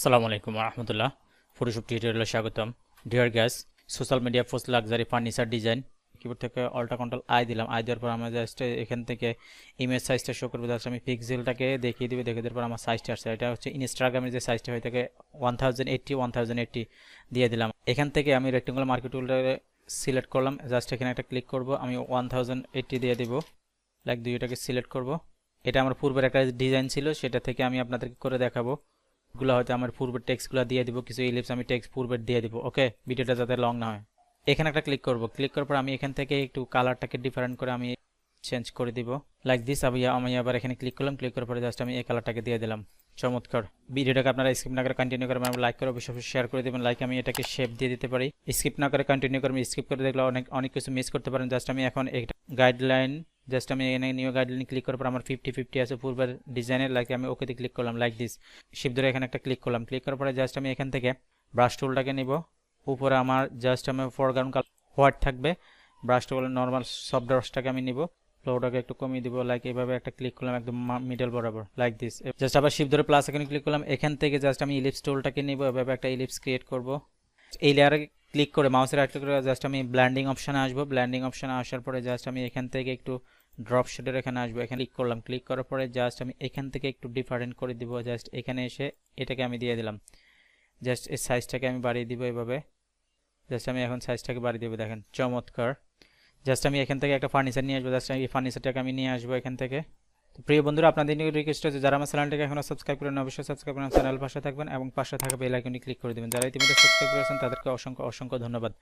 আসসালামু আলাইকুম রহমতুল্লাহ ফটোশপ টিউটোরিয়ালে স্বাগতম। Dear guys social media post luxury furniture design keyboard থেকে অল্টা কন্ট্রোল আই দিলাম। আই দেওয়ার পর আমার জাস্ট এখান থেকে ইমেজ সাইজটা শো করব। জাস্ট আমি পিক্সেলটাকে দেখিয়ে দিবে। দেখে দেওয়ার পর আমার সাইজটা আসছে। এটা হচ্ছে ইনস্টাগ্রামের যে সাইজটা হয়ে থাকে ওয়ান থাউজেন্ড ওয়ান থাউজেন্ড দিয়ে দিলাম। এখান থেকে আমি রেক্টেঙ্গুলার মার্কেট সিলেক্ট করলাম। জাস্ট এখানে একটা ক্লিক করব। আমি ওয়ান থাউজেন্ড এইট্টি দিয়ে দিব। লাইক দুইটাকে সিলেক্ট করব। এটা আমার পূর্বের একটা ডিজাইন ছিল। সেটা থেকে আমি আপনাদেরকে করে দেখাবো। গুলো হয়তো আমার পূর্বের টেক্সটগুলো দিয়ে দিব, কিছু ইলিপস আমি টেক্সট পূর্বের দিয়ে দিব ওকে ভিডিওটা যাতে লং না হয়। এখানে একটা ক্লিক করব ক্লিক করার পর আমি এখান থেকে একটু কালারটাকে ডিফারেন্ট করে আমি চেঞ্জ করে দিব। লাইক দিস আমি আমি আবার এখানে ক্লিক করলাম ক্লিক করার পরে জাস্ট আমি এই কালারটাকে দিয়ে দিলাম। চমৎকার। ভিডিওটাকে আপনারা স্কিপ না করে কন্টিনিউ করবেন লাইক করে অবশ্যই শেয়ার করে দেবেন। লাইক আমি এটাকে শেপ দিয়ে দিতে পারি। স্কিপ না করে কন্টিনিউ করবেন স্কিপ করে দেখলে অনেক অনেক কিছু মিস করতে পারেন। জাস্ট আমি এখন একটা গাইডলাইন জাস্ট আমি এখানে নিউ গাইডলাইন ক্লিক করার পর আমার ফিফটি ফিফটি আছে। পূর্বের ডিজাইনের লাইক আমি ওকেতে ক্লিক করলাম লাইক দিস শিপ ধরে এখানে একটা ক্লিক করলাম। ক্লিক করার পরে জাস্ট আমি এখান থেকে ব্রাশ টুলটাকে নিব। উপরে আমার জাস্ট আমি ফরগ্রাউন্ড কালার হোয়াইট থাকবে। ব্রাশ টুল নর্মাল সফট ব্রাশটাকে আমি নিব। ফ্লোটাকে একটু কমিয়ে দিব। লাইক এইভাবে একটা ক্লিক করলাম একদম মিডল বরাবর লাইক দিস জাস্ট আবার শিপ ধরে প্লাস এখানে ক্লিক করলাম। এখান থেকে জাস্ট আমি ইলিপস টুলটাকে নিব। এভাবে একটা ইলিপস ক্রিয়েট করব। এই লেয়ারে ক্লিক করে মাউসের ক্লিক করে জাস্ট আমি ব্ল্যান্ডিং অপশানে আসব। ব্ল্যান্ডিং অপশানে আসার পরে জাস্ট আমি এখান থেকে একটু ড্রপ শেডের এখানে আসব। এখানে ক্লিক করলাম। ক্লিক করার পরে জাস্ট আমি এখান থেকে একটু ডিফারেন্ট করে দিব। জাস্ট এখানে এসে এটাকে আমি দিয়ে দিলাম। জাস্ট এই সাইজটাকে আমি বাড়িয়ে দিব এভাবে। জাস্ট আমি এখন সাইজটাকে বাড়িয়ে দেবো। দেখেন, চমৎকার। জাস্ট আমি এখান থেকে একটা ফার্নিচার নিয়ে আসব। জাস্ট আমি এই ফার্নিচারটাকে আমি নিয়ে আসব এখান থেকে। প্রিয় বন্ধুরা, আপনাদের রিকোয়েস্ট হচ্ছে যারা আমার চ্যানেলটাকে এখনও সাবস্ক্রাইব করেন অবশ্যই সাবস্ক্রাইব করেন চ্যানেল পাশে থাকবেন এবং পাশে থাকা বেল ক্লিক করে দেবেন। যারা ইতিমধ্যে সাবস্ক্রাইব করেছেন, তাদেরকে অসংখ্য অসংখ্য ধন্যবাদ।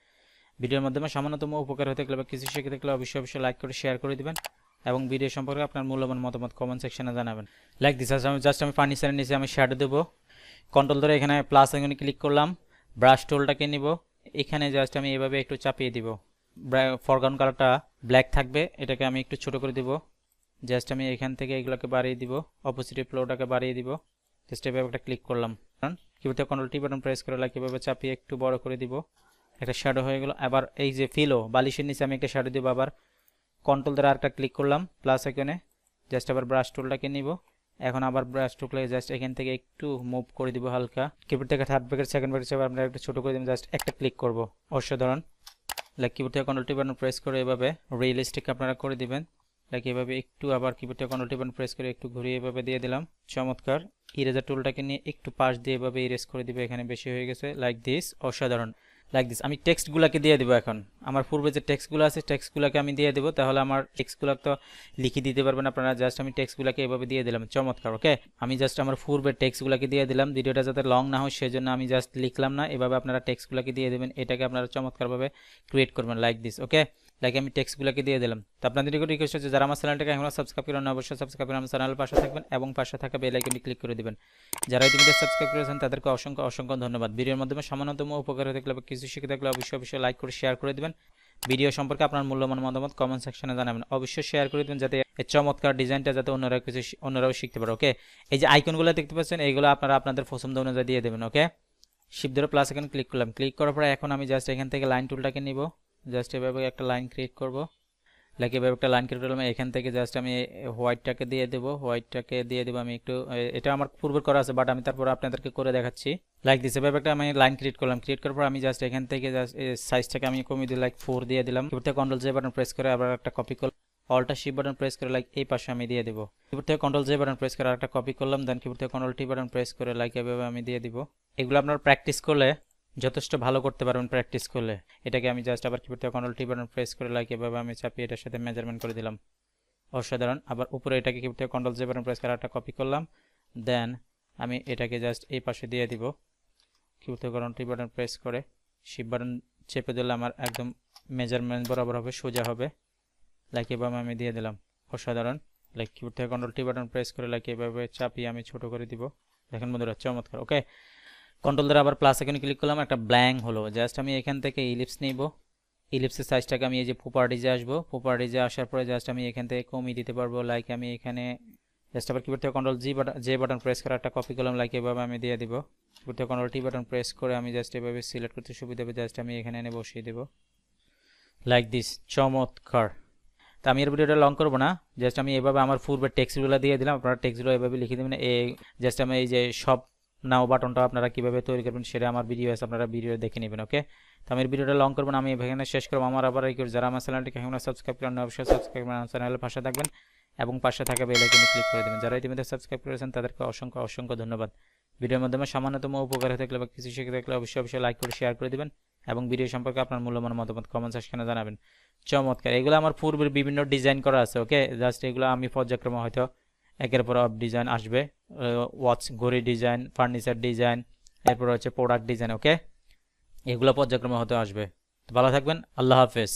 ভিডিওর মাধ্যমে সামান্যতম উপকার হতে গেলে বা কিছু শিখে থাকলে অবশ্যই অবশ্যই লাইক করে শেয়ার করে দিবেন এবং ভিডিও সম্পর্কে আপনার মূল্যবান মতামত কমেন্ট সেকশনে জানাবেন। লাইক দিস আমি জাস্ট আমি ফার্নিচারের নিচে আমি শ্যাডো দেবো। কন্ট্রোল ধরে এখানে প্লাস আইকনে ক্লিক করলাম। ব্রাশ টোলটাকে নিব। এখানে জাস্ট আমি এভাবে একটু চাপিয়ে দিব। ফরগ্রাউন্ড কালারটা ব্ল্যাক থাকবে। এটাকে আমি একটু ছোট করে দিব। জাস্ট আমি এখান থেকে এগুলোকে বাড়িয়ে দিব। অপোজিট ফ্লোটাকে বাড়িয়ে দিব। জাস্ট এভাবে একটা ক্লিক করলাম। কীভাবে কন্ট্রোল টি বাটন প্রেস করে লাইক এভাবে চাপিয়ে একটু বড় করে দিব। একটা শ্যাডো হয়ে গেল। আবার এই যে ফিলো বালিশের নিচে আমি একটা শ্যাডো দিব আবার। কন্ট্রোল দ্বারা আরেকটা ক্লিক করলাম প্লাস এখানে। জাস্ট আবার ব্রাশ টুলটাকে নিব। এখন আবার ব্রাশ টুকলে জাস্ট এখান থেকে একটু মুভ করে দিব হালকা। কিবোর্ড থেকে থার্ড ব্রেকের সেকেন্ড ব্রেকের হিসেবে আমরা একটু ছোটো করে দিব জাস্ট একটা ক্লিক করব। অসাধারণ। লাইক কিবোর্ড থেকে কন্ট্রোল টিবান প্রেস করে এভাবে রিয়েলিস্টিক আপনারা করে দিবেন। লাইক এভাবে একটু আবার কিবোর্ড থেকে কন্ট্রোল টিবান প্রেস করে একটু ঘুরিয়ে এভাবে দিয়ে দিলাম। চমৎকার। ইরেজার টুলটাকে নিয়ে একটু পাশ দিয়ে এভাবে ইরেজ করে দিবে, এখানে বেশি হয়ে গেছে। লাইক দিস অসাধারণ। লাইক দিস আমি টেক্সটগুলোকে দিয়ে দেবো এখন। আমার পূর্বে যে টেক্সটগুলো আছে টেক্সটগুলোকে আমি দিয়ে দেবো। তাহলে আমার টেক্সটগুলো তো লিখে দিতে পারবেন আপনারা। জাস্ট আমি টেক্সটগুলোকে এভাবে দিয়ে দিলাম। চমৎকার ওকে আমি জাস্ট আমার পূর্বের টেক্সটগুলোকে দিয়ে দিলাম। ভিডিওটা যাতে লং না হয় সেই জন্য আমি জাস্ট লিখলাম না। এভাবে আপনারা টেক্সটগুলোকে দিয়ে দেবেন। এটাকে আপনারা চমৎকারভাবে ক্রিয়েট করবেন লাইক দিস ওকে লাইক আমি টেক্সটগুলোকে দিয়ে দিলাম। তো আপনাদের রিকোয়েস্ট হচ্ছে, যারা আমার চ্যানেলটাকে এখনও সাবস্ক্রাইব করেন অবশ্যই সাবস্ক্রাইব করে আমার চ্যানেল পাশে থাকবেন এবং পাশে থাকা বেল আইকনটি ক্লিক করে দিবেন। যারা ইতিমধ্যে সাবস্ক্রাইব করেছেন, তাদেরকে অসংখ্য অসংখ্য ধন্যবাদ। ভিডিওর মাধ্যমে সামান্যতম উপকার হয়ে থাকলে কিছু শিখে থাকলে অবশ্যই অবশ্যই লাইক করে শেয়ার করে দিবেন। ভিডিও সম্পর্কে আপনার মূল্যবান মতামত কমেন্ট সেকশনে জানাবেন। অবশ্যই শেয়ার করে দিবেন যাতে এই চমৎকার ডিজাইনটা যাতে অন্যরা কিছু অন্যরাও শিখতে পারে ওকে এই যে আইকনগুলো দেখতে পাচ্ছেন, এইগুলো আপনারা আপনাদের পছন্দ অনুযায়ী দিয়ে দেবেন ওকে শিপ ধরে প্লাস এখানে ক্লিক করলাম। ক্লিক করার পরে এখন আমি জাস্ট এখান থেকে লাইন টুলটাকে নিব। জাস্ট এভাবে একটা লাইন ক্রিয়েট করব। লাইক এভাবে একটা লাইন ক্রিয়েট করলাম, এখান থেকে জাস্ট আমি হোয়াইটটাকে দিয়ে দেবো হোয়াইটটাকে দিয়ে দেবো আমি একটু এটা আমার পূর্বের করা আছে বাট আমি তারপর আপনাদেরকে করে দেখাচ্ছি। লাইক দিস এভাবে একটা আমি লাইন ক্রিয়েট করলাম ক্রিয়েট করার পর আমি জাস্ট এখান থেকে জাস্ট সাইজটাকে আমি কমিয়ে দিই লাইক ফোর দিয়ে দিলাম। থেকে কন্ট্রোল জে বাটন প্রেস করে আবার একটা কপি করলাম। অলটা শিপ বাটন প্রেস করে লাইক এই পাশে আমি দিয়ে দিব। কিবোর্ড থেকে কন্ট্রোল জে বাটন প্রেস করে একটা কপি করলাম দেন কিবোর্ড থেকে কন্ট্রোল টি বাটন প্রেস করে লাইক এভাবে আমি দিয়ে দিব। এগুলো আপনারা প্র্যাকটিস করলে যথেষ্ট ভালো করতে পারবেন প্র্যাকটিস করলে। এটাকে আমি জাস্ট আবার কিবোর্ড থেকে কন্ট্রোল টি বাটন প্রেস করে লাইক এভাবে আমি চাপিয়ে এটার সাথে মেজারমেন্ট করে দিলাম। অসাধারণ। আবার উপরে এটাকে কিবোর্ড থেকে কন্ট্রোল জে বাটন প্রেস করে একটা কপি করলাম। দেন আমি এটাকে জাস্ট এই পাশে দিয়ে দিব। কিবোর্ড থেকে কন্ট্রোল টি বাটন প্রেস করে শিপ বাটন চেপে দিলে আমার একদম মেজারমেন্ট বরাবর হবে, সোজা হবে। লাইক এভাবে আমি দিয়ে দিলাম। অসাধারণ। লাইক কিবোর্ড থেকে কন্ট্রোল টি বাটন প্রেস করে লাইক এভাবে চাপিয়ে আমি ছোট করে দিব। দেখেন বন্ধুরা, চমৎকার। ওকে কন্ট্রোল ধরে আবার প্লাস এখানে ক্লিক করলাম, একটা ব্ল্যাঙ্ক হলো। জাস্ট আমি এখান থেকে ইলিপস নিব। ইলিপসের সাইজটাকে আমি এই যে প্রপার্টিজে আসব। প্রপার্টিজে আসার পরে জাস্ট আমি এখান থেকে কমিয়ে দিতে পারব। লাইক আমি এখানে জাস্ট আবার কিবোর্ড থেকে control G button J button press করে একটা কপি করলাম। লাইক এভাবে আমি দিয়ে দিব। কিবোর্ড থেকে কন্ট্রোল টি বাটন প্রেস করে আমি জাস্ট এভাবে সিলেক্ট করতে সুবিধা হবে। জাস্ট আমি এখানে এনে বসিয়ে দেবো। লাইক দিস চমৎকার। তা আমি এর ভিডিওটা লং করব না। জাস্ট আমি এভাবে আমার পূর্বের টেক্সটগুলো দিয়ে দিলাম। আপনারা টেক্সটগুলো এভাবে লিখে দেবেন। এই জাস্ট আমি এই যে সব নাও বাটনটা আপনারা কীভাবে তৈরি করবেন সেটা আমার ভিডিও আছে, আপনারা ভিডিও দেখে নেবেন ওকে তো আমি ভিডিওটা লং করবেন আমি এখানে শেষ করব। আমার আবার এই যারা আমার চ্যানেলটিকে এখন সাবস্ক্রাইব করেন, অবশ্যই সাবস্ক্রাইব করেন চ্যানেলের পাশে থাকবেন এবং পাশে থাকা বেল আইকনে ক্লিক করে দেবেন। যারা ইতিমধ্যে সাবস্ক্রাইব করেছেন, তাদেরকে অসংখ্য অসংখ্য ধন্যবাদ। ভিডিওর মাধ্যমে সামান্যতম উপকার হয়ে থাকলে বা কিছু শিখে থাকলে অবশ্যই অবশ্যই লাইক করে শেয়ার করে দিবেন এবং ভিডিও সম্পর্কে আপনার মূল্যবান মতামত কমেন্ট সেকশনে জানাবেন। চমৎকার, এগুলো আমার পূর্বের বিভিন্ন ডিজাইন করা আছে ওকে জাস্ট এগুলো আমি পর্যায়ক্রমে হয়তো একের পর অফ ডিজাইন আসবে ওয়াচ ঘড়ি ডিজাইন ফার্নিচার ডিজাইন, এরপর হচ্ছে প্রোডাক্ট ডিজাইন ওকে এগুলো পর্যায়ক্রমে হতে আসবে। তো ভালো থাকবেন, আল্লাহ হাফেজ।